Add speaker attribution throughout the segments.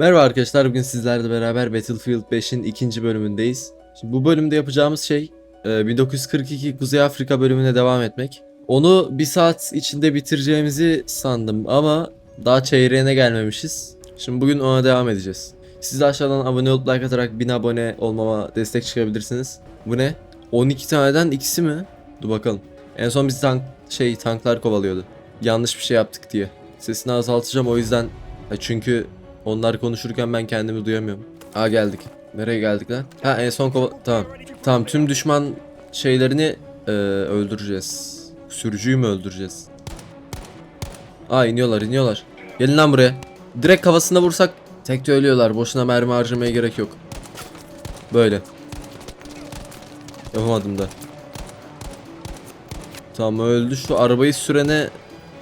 Speaker 1: Merhaba arkadaşlar bugün sizlerle beraber Battlefield 5'in ikinci bölümündeyiz. Şimdi bu bölümde yapacağımız şey e, 1942 Kuzey Afrika bölümüne devam etmek. Onu bir saat içinde bitireceğimizi sandım ama daha çeyreğine gelmemişiz. Şimdi bugün ona devam edeceğiz. Siz de aşağıdan abone olup like atarak 1000 abone olmama destek çıkabilirsiniz. Bu ne? 12 taneden ikisi mi? Dur bakalım. En son biz tank şey tanklar kovalıyordu. Yanlış bir şey yaptık diye. Sesini azaltacağım o yüzden Ha, çünkü onlar konuşurken ben kendimi duyamıyorum. Aa geldik. Nereye geldik lan? Ha en son kova... Tamam. Tamam tüm düşman şeylerini e, öldüreceğiz. Sürücüyü mü öldüreceğiz? Aa iniyorlar iniyorlar. Gelin lan buraya. Direkt kafasına vursak tek de ölüyorlar. Boşuna mermi harcamaya gerek yok. Böyle. Yapamadım da. Tamam öldü. Şu arabayı sürene...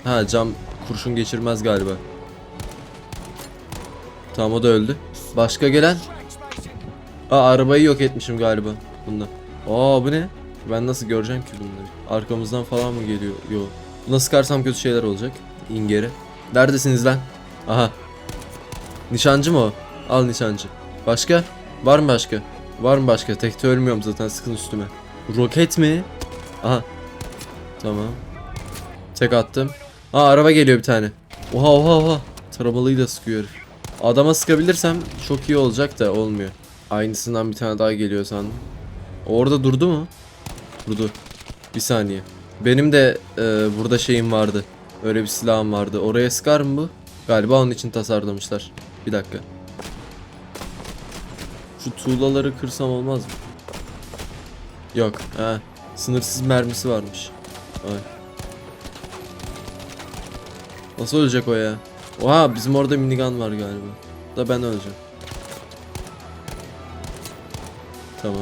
Speaker 1: Ha cam kurşun geçirmez galiba. Tamam o da öldü. Başka gelen? Aa arabayı yok etmişim galiba bunda. Aa bu ne? Ben nasıl göreceğim ki bunları? Arkamızdan falan mı geliyor? Yok. Buna sıkarsam kötü şeyler olacak. İngeri. Neredesiniz lan? Aha. Nişancı mı o? Al nişancı. Başka? Var mı başka? Var mı başka? Tekte ölmüyorum zaten sıkın üstüme. Roket mi? Aha. Tamam. Tek attım. Aa araba geliyor bir tane. Oha oha oha. Taramalıyı da sıkıyor herif. Adama sıkabilirsem çok iyi olacak da olmuyor. Aynısından bir tane daha geliyor sandım. Orada durdu mu? Durdu. Bir saniye. Benim de e, burada şeyim vardı. Öyle bir silahım vardı. Oraya sıkar mı bu? Galiba onun için tasarlamışlar. Bir dakika. Şu tuğlaları kırsam olmaz mı? Yok. Ha. Sınırsız mermisi varmış. Ay. Nasıl ölecek o ya? Oha bizim orada minigun var galiba. Da ben öleceğim. Tamam.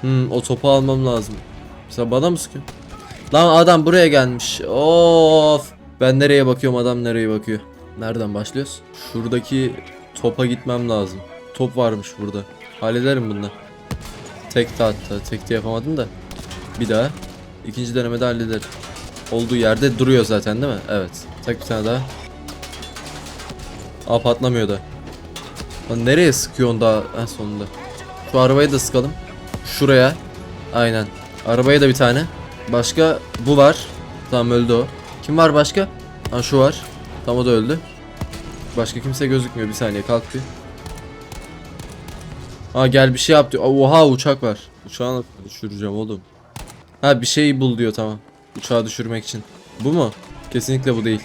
Speaker 1: Hmm o topu almam lazım. Sen bana mı sıkıyorsun? Lan adam buraya gelmiş. Of. Ben nereye bakıyorum adam nereye bakıyor. Nereden başlıyoruz? Şuradaki topa gitmem lazım. Top varmış burada. Hallederim bunu. Tek de hatta. Tek de yapamadım da. Bir daha. İkinci denemede hallederim. Olduğu yerde duruyor zaten değil mi? Evet. Tek bir tane daha. Aa patlamıyor da. Lan nereye sıkıyorsun daha en sonunda? Şu arabayı da sıkalım. Şuraya. Aynen. Arabaya da bir tane. Başka bu var. Tamam öldü o. Kim var başka? Ha şu var. Tam o da öldü. Başka kimse gözükmüyor. Bir saniye kalk bir. Aa gel bir şey yap diyor. Oha uçak var. Uçağı düşüreceğim oğlum. Ha bir şey bul diyor tamam. Uçağı düşürmek için. Bu mu? Kesinlikle bu değil.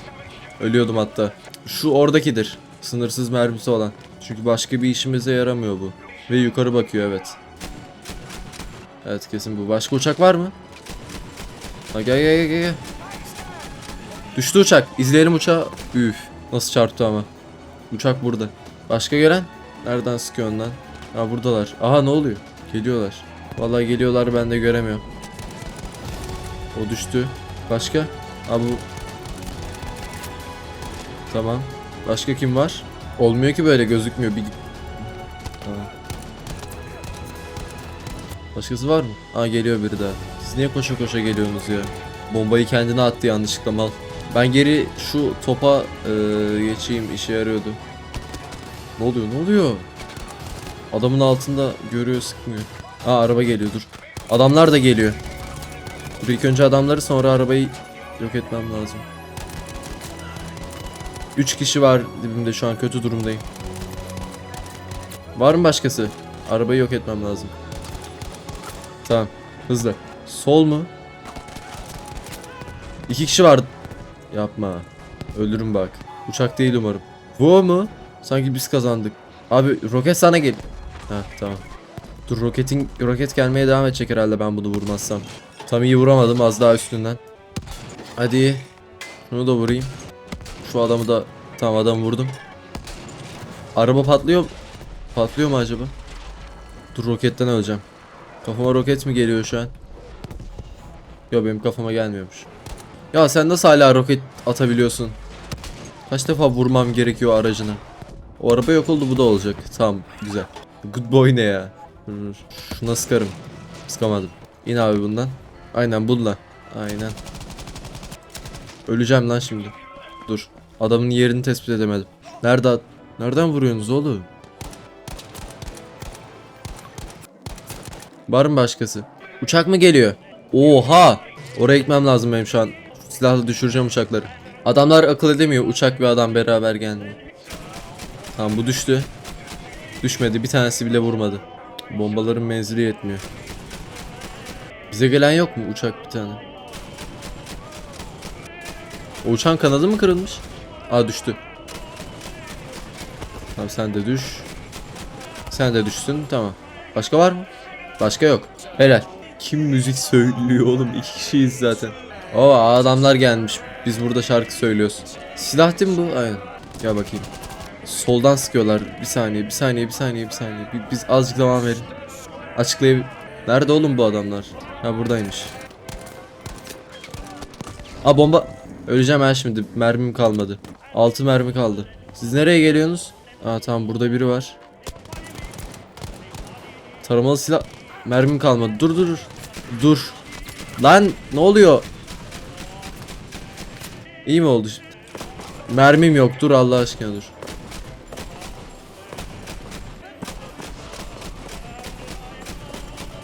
Speaker 1: Ölüyordum hatta. Şu oradakidir. Sınırsız mermisi olan. Çünkü başka bir işimize yaramıyor bu. Ve yukarı bakıyor evet. Evet kesin bu. Başka uçak var mı? Ha gel gel gel gel. Düştü uçak. İzleyelim uçağı. Üf. Nasıl çarptı ama. Uçak burada. Başka gelen? Nereden sıkıyorsun lan? Ha buradalar. Aha ne oluyor? Geliyorlar. Vallahi geliyorlar ben de göremiyorum. O düştü. Başka? Ha bu Tamam. Başka kim var? Olmuyor ki böyle gözükmüyor. Bir. Başkası var mı? Aa geliyor biri daha. Siz niye koşa koşa geliyorsunuz ya? Bombayı kendine attı yanlışlıkla mal. Ben geri şu topa eee, geçeyim işe yarıyordu. Ne oluyor ne oluyor? Adamın altında görüyor sıkmıyor. Aa araba geliyor dur. Adamlar da geliyor. Dur ilk önce adamları sonra arabayı yok etmem lazım. 3 kişi var dibimde şu an kötü durumdayım. Var mı başkası? Arabayı yok etmem lazım. Tamam. Hızlı. Sol mu? İki kişi var. Yapma. Ölürüm bak. Uçak değil umarım. Bu mu? Sanki biz kazandık. Abi roket sana gel. Ha tamam. Dur roketin roket gelmeye devam edecek herhalde ben bunu vurmazsam. Tam iyi vuramadım az daha üstünden. Hadi. Şunu da vurayım. Şu adamı da tamam adam vurdum. Araba patlıyor. Patlıyor mu acaba? Dur roketten öleceğim. Kafama roket mi geliyor şu an? Yok benim kafama gelmiyormuş. Ya sen nasıl hala roket atabiliyorsun? Kaç defa vurmam gerekiyor aracına? O araba yok oldu bu da olacak. Tamam güzel. Good boy ne ya? Şuna sıkarım. Sıkamadım. İn abi bundan. Aynen bununla. Aynen. Öleceğim lan şimdi. Dur. Adamın yerini tespit edemedim. Nerede at? Nereden vuruyorsunuz oğlum? Var mı başkası? Uçak mı geliyor? Oha! Oraya gitmem lazım benim şu an. Silahla düşüreceğim uçakları. Adamlar akıl edemiyor uçak ve adam beraber gelmiyor. Tamam bu düştü. Düşmedi bir tanesi bile vurmadı. Bombaların menzili yetmiyor. Bize gelen yok mu uçak bir tane? O uçağın kanadı mı kırılmış? Aa düştü. Tamam sen de düş. Sen de düşsün tamam. Başka var mı? Başka yok. Helal. Kim müzik söylüyor oğlum? İki kişiyiz zaten. Oo adamlar gelmiş. Biz burada şarkı söylüyoruz. Silah değil mi bu? Aynen. Gel bakayım. Soldan sıkıyorlar. Bir saniye, bir saniye, bir saniye, bir saniye. Bir- biz azıcık zaman verin. Açıklayab... Nerede oğlum bu adamlar? Ha buradaymış. Aa bomba. Öleceğim ha şimdi. Mermim kalmadı. 6 mermi kaldı. Siz nereye geliyorsunuz? Aa tamam burada biri var. Taramalı silah. Mermim kalmadı. Dur dur dur. Lan ne oluyor? İyi mi oldu şimdi? Mermim yok. Dur Allah aşkına dur.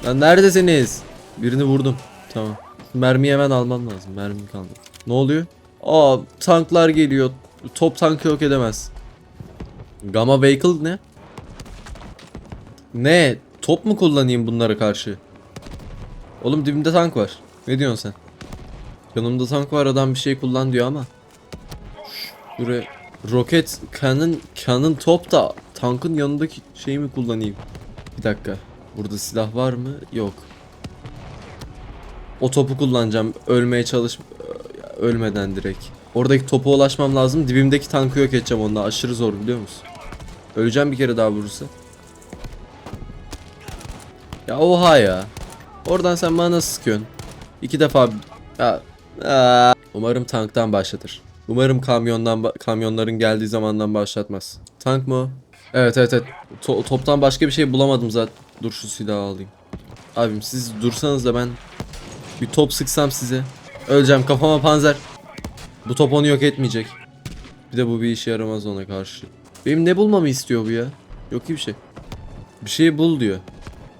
Speaker 1: Lan neredesiniz? Birini vurdum. Tamam. Mermiyi hemen almam lazım. Mermim kaldı. Ne oluyor? Aa tanklar geliyor. Top tankı yok edemez. Gamma Vehicle ne? Ne? Top mu kullanayım bunlara karşı? Oğlum dibimde tank var. Ne diyorsun sen? Yanımda tank var adam bir şey kullan diyor ama. Buraya roket cannon cannon top da tankın yanındaki şeyi mi kullanayım? Bir dakika. Burada silah var mı? Yok. O topu kullanacağım. Ölmeye çalış ölmeden direkt. Oradaki topa ulaşmam lazım. Dibimdeki tankı yok edeceğim onunla. Aşırı zor biliyor musun? Öleceğim bir kere daha vurursa. Ya oha ya. Oradan sen bana nasıl sıkıyorsun? İki defa... Ya, Aa. Umarım tanktan başlatır. Umarım kamyondan kamyonların geldiği zamandan başlatmaz. Tank mı? Evet evet evet. To- toptan başka bir şey bulamadım zaten. Dur şu silahı alayım. Abim siz dursanız da ben bir top sıksam size. Öleceğim kafama panzer. Bu top onu yok etmeyecek. Bir de bu bir işe yaramaz ona karşı. Benim ne bulmamı istiyor bu ya? Yok ki bir şey. Bir şey bul diyor.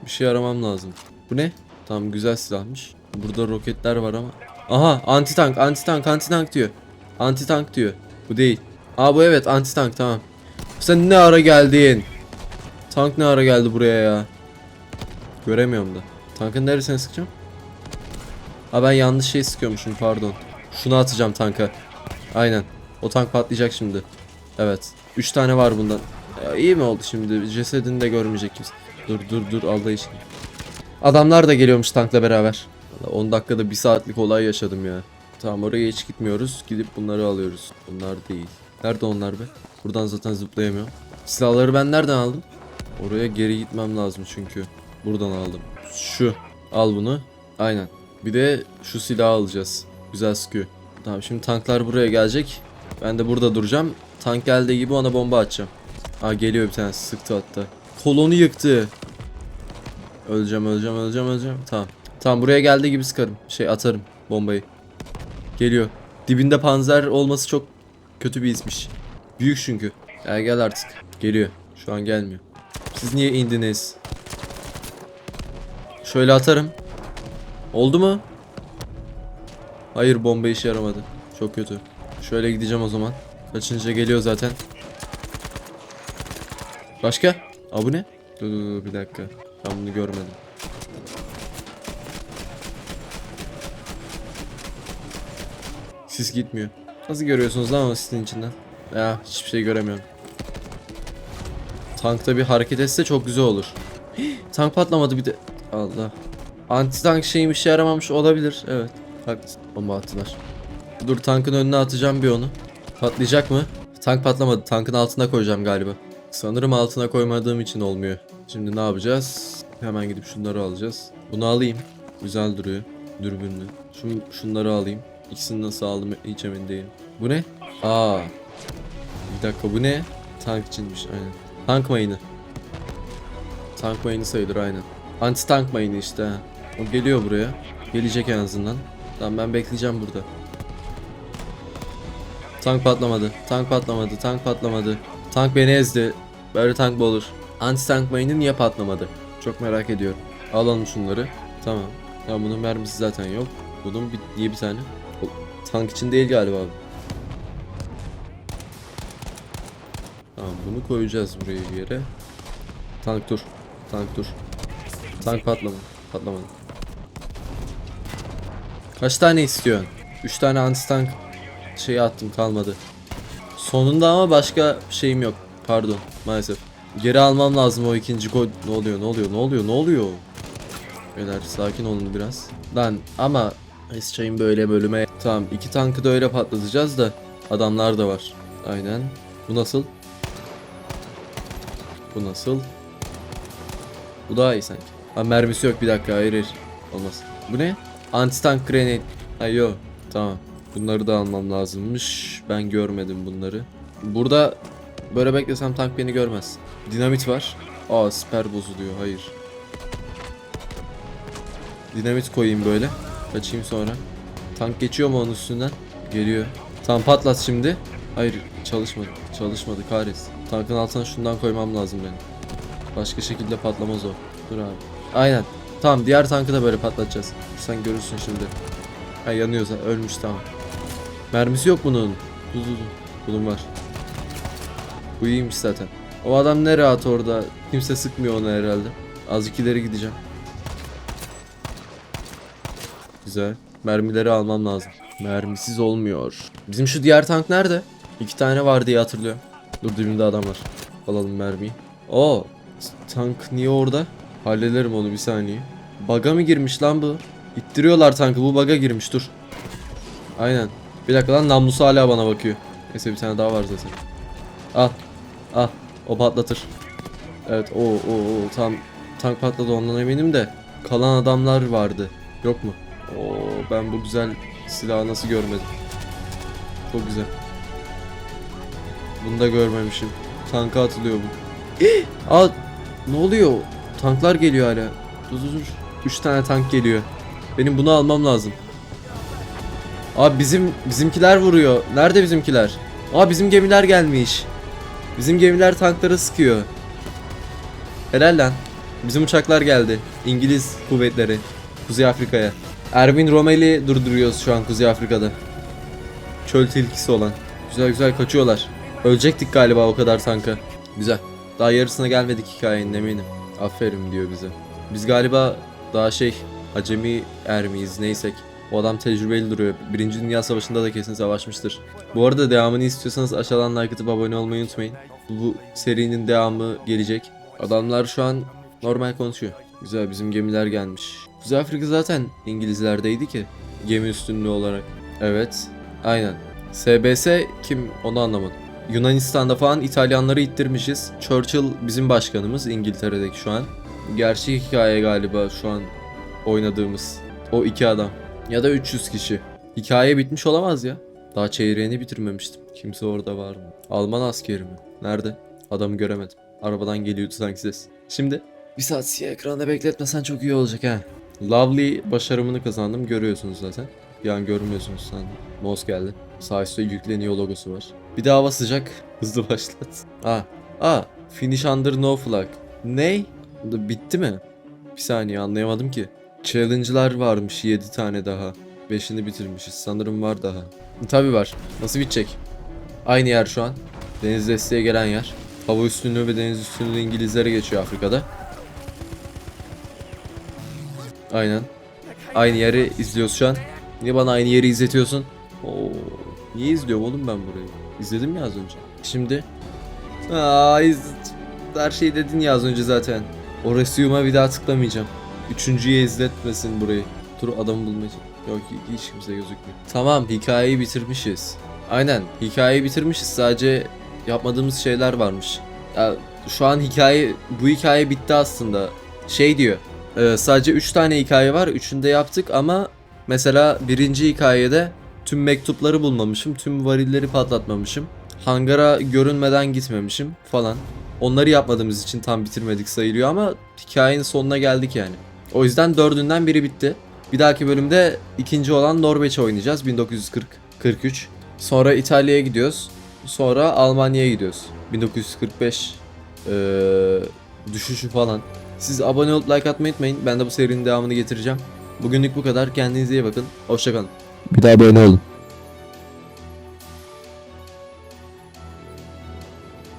Speaker 1: Bir şey aramam lazım. Bu ne? Tamam güzel silahmış. Burada roketler var ama. Aha anti tank anti tank anti tank diyor. Anti tank diyor. Bu değil. Aa bu evet anti tank tamam. Sen ne ara geldin? Tank ne ara geldi buraya ya? Göremiyorum da. Tankın neresine sıkacağım? Aa ben yanlış şey sıkıyormuşum pardon. Şunu atacağım tanka. Aynen. O tank patlayacak şimdi. Evet. 3 tane var bundan. Ya iyi mi oldu şimdi? Cesedini de görmeyecek kimse. Dur dur dur Allah için. Adamlar da geliyormuş tankla beraber. Vallahi 10 dakikada 1 saatlik olay yaşadım ya. Tamam oraya hiç gitmiyoruz. Gidip bunları alıyoruz. Bunlar değil. Nerede onlar be? Buradan zaten zıplayamıyorum. Silahları ben nereden aldım? Oraya geri gitmem lazım çünkü. Buradan aldım. Şu. Al bunu. Aynen. Bir de şu silahı alacağız. Güzel sıkıyor. Tamam şimdi tanklar buraya gelecek. Ben de burada duracağım. Tank geldiği gibi ona bomba atacağım. Aa geliyor bir tane sıktı hatta. Kolonu yıktı. Öleceğim öleceğim öleceğim öleceğim. Tamam. Tamam buraya geldiği gibi sıkarım. Şey atarım bombayı. Geliyor. Dibinde panzer olması çok kötü bir ismiş. Büyük çünkü. Gel gel artık. Geliyor. Şu an gelmiyor. Siz niye indiniz? Şöyle atarım. Oldu mu? Hayır bomba işe yaramadı. Çok kötü. Şöyle gideceğim o zaman. Kaçınca geliyor zaten. Başka? Aa ne? Dur dur dur bir dakika. Ben bunu görmedim. Sis gitmiyor. Nasıl görüyorsunuz lan o sisin içinden? Ya hiçbir şey göremiyorum. Tankta bir hareket etse çok güzel olur. Tank patlamadı bir de. Allah. Anti tank şeyim işe yaramamış olabilir. Evet. Haklısın. Bomba attılar. Dur tankın önüne atacağım bir onu. Patlayacak mı? Tank patlamadı. Tankın altına koyacağım galiba. Sanırım altına koymadığım için olmuyor. Şimdi ne yapacağız? Hemen gidip şunları alacağız. Bunu alayım. Güzel duruyor. Dürbünlü. Şu, şunları alayım. İkisini nasıl aldım hiç emin değilim. Bu ne? Aa. Bir dakika bu ne? Tank içinmiş aynen. Tank mayını. Tank mayını sayılır aynen. Anti tank mayını işte. O geliyor buraya. Gelecek en azından. Tamam ben bekleyeceğim burada. Tank patlamadı. Tank patlamadı. Tank patlamadı. Tank beni ezdi. Böyle tank mı olur? Anti tank mayını niye patlamadı? Çok merak ediyorum. Alalım şunları. Tamam. Ya bunun mermisi zaten yok. Bunun bir, niye bir tane? O, tank için değil galiba abi. Tamam bunu koyacağız buraya bir yere. Tank dur. Tank dur. Tank patlama. Patlamadı. Kaç tane istiyorsun? 3 tane anti tank şeyi attım kalmadı. Sonunda ama başka şeyim yok. Pardon maalesef. Geri almam lazım o ikinci kod. Ne oluyor ne oluyor ne oluyor ne oluyor? Beyler sakin olun biraz. Lan ama çayın böyle bölüme. Tamam iki tankı da öyle patlatacağız da adamlar da var. Aynen. Bu nasıl? Bu nasıl? Bu daha iyi sanki. Ha mermisi yok bir dakika hayır hayır. Olmaz. Bu ne? Anti tank grenade. Ha yo. Tamam. Bunları da almam lazımmış. Ben görmedim bunları. Burada böyle beklesem tank beni görmez. Dinamit var. Aa siper bozuluyor. Hayır. Dinamit koyayım böyle. Kaçayım sonra. Tank geçiyor mu onun üstünden? Geliyor. Tam patlat şimdi. Hayır çalışmadı. Çalışmadı kahretsin. Tankın altına şundan koymam lazım benim. Başka şekilde patlamaz o. Dur abi. Aynen. Tamam diğer tankı da böyle patlatacağız. Sen görürsün şimdi. Ha yanıyorsa ölmüş tamam. Mermisi yok bunun. Dur dur dur. Bunun var. Bu iyiymiş zaten. O adam ne rahat orada. Kimse sıkmıyor onu herhalde. Azıcık ileri gideceğim. Güzel. Mermileri almam lazım. Mermisiz olmuyor. Bizim şu diğer tank nerede? İki tane var diye hatırlıyorum. Dur dibimde adam var. Alalım mermiyi. Oo. Tank niye orada? Hallederim onu bir saniye. Baga mı girmiş lan bu? İttiriyorlar tankı. Bu baga girmiş dur. Aynen. Bir dakika lan namlusu hala bana bakıyor. Neyse bir tane daha var zaten. Al. Al. O patlatır. Evet o o o tam tank patladı ondan eminim de kalan adamlar vardı. Yok mu? Oo ben bu güzel silahı nasıl görmedim. Çok güzel. Bunu da görmemişim. Tanka atılıyor bu. Aa ne oluyor? Tanklar geliyor hala. Dur dur dur. 3 tane tank geliyor. Benim bunu almam lazım. Abi bizim bizimkiler vuruyor. Nerede bizimkiler? Aa bizim gemiler gelmiş. Bizim gemiler tankları sıkıyor. Helal lan. Bizim uçaklar geldi. İngiliz kuvvetleri. Kuzey Afrika'ya. Erwin Rommel'i durduruyoruz şu an Kuzey Afrika'da. Çöl tilkisi olan. Güzel güzel kaçıyorlar. Ölecektik galiba o kadar tanka. Güzel. Daha yarısına gelmedik hikayenin eminim. Aferin diyor bize. Biz galiba daha şey acemi er miyiz neysek. O adam tecrübeli duruyor. Birinci Dünya Savaşı'nda da kesin savaşmıştır. Bu arada devamını istiyorsanız aşağıdan like atıp abone olmayı unutmayın. Bu serinin devamı gelecek. Adamlar şu an normal konuşuyor. Güzel bizim gemiler gelmiş. Kuzey Afrika zaten İngilizlerdeydi ki. Gemi üstünlüğü olarak. Evet. Aynen. SBS kim onu anlamadım. Yunanistan'da falan İtalyanları ittirmişiz. Churchill bizim başkanımız İngiltere'deki şu an. Gerçek hikaye galiba şu an oynadığımız. O iki adam. Ya da 300 kişi. Hikaye bitmiş olamaz ya. Daha çeyreğini bitirmemiştim. Kimse orada var mı? Alman askeri mi? Nerede? Adamı göremedim. Arabadan geliyordu sanki ses. Şimdi bir saat siyah ekranda bekletmesen çok iyi olacak ha. Lovely başarımını kazandım görüyorsunuz zaten. Bir an görmüyorsunuz sandım. Mouse geldi. Sağ üstte yükleniyor logosu var. Bir daha basacak. Hızlı başlat. Aa. Aa. Finish under no flag. Ney? Bitti mi? Bir saniye anlayamadım ki. Challenge'lar varmış 7 tane daha. 5'ini bitirmişiz. Sanırım var daha. Tabi var. Nasıl bitecek? Aynı yer şu an. Deniz desteğe gelen yer. Hava üstünlüğü ve deniz üstünlüğü İngilizlere geçiyor Afrika'da. Aynen. Aynı yeri izliyoruz şu an. Niye bana aynı yeri izletiyorsun? Oo, niye izliyorum oğlum ben burayı? İzledim ya az önce. Şimdi. Aa, iz... Her şeyi dedin ya az önce zaten. O resume'a bir daha tıklamayacağım. Üçüncüye izletmesin burayı. Dur adamı bulmaya Yok hiç kimse gözükmüyor. Tamam hikayeyi bitirmişiz. Aynen hikayeyi bitirmişiz sadece yapmadığımız şeyler varmış. Ya, şu an hikaye bu hikaye bitti aslında. Şey diyor. e, sadece 3 tane hikaye var. Üçünü de yaptık ama mesela birinci hikayede tüm mektupları bulmamışım. Tüm varilleri patlatmamışım. Hangara görünmeden gitmemişim falan. Onları yapmadığımız için tam bitirmedik sayılıyor ama hikayenin sonuna geldik yani. O yüzden dördünden biri bitti. Bir dahaki bölümde ikinci olan Norveç'e oynayacağız 1940 43. Sonra İtalya'ya gidiyoruz. Sonra Almanya'ya gidiyoruz. 1945 eee düşüşü falan. Siz abone olup like atmayı unutmayın. Ben de bu serinin devamını getireceğim. Bugünlük bu kadar. Kendinize iyi bakın. Hoşçakalın.
Speaker 2: Bir daha abone olun.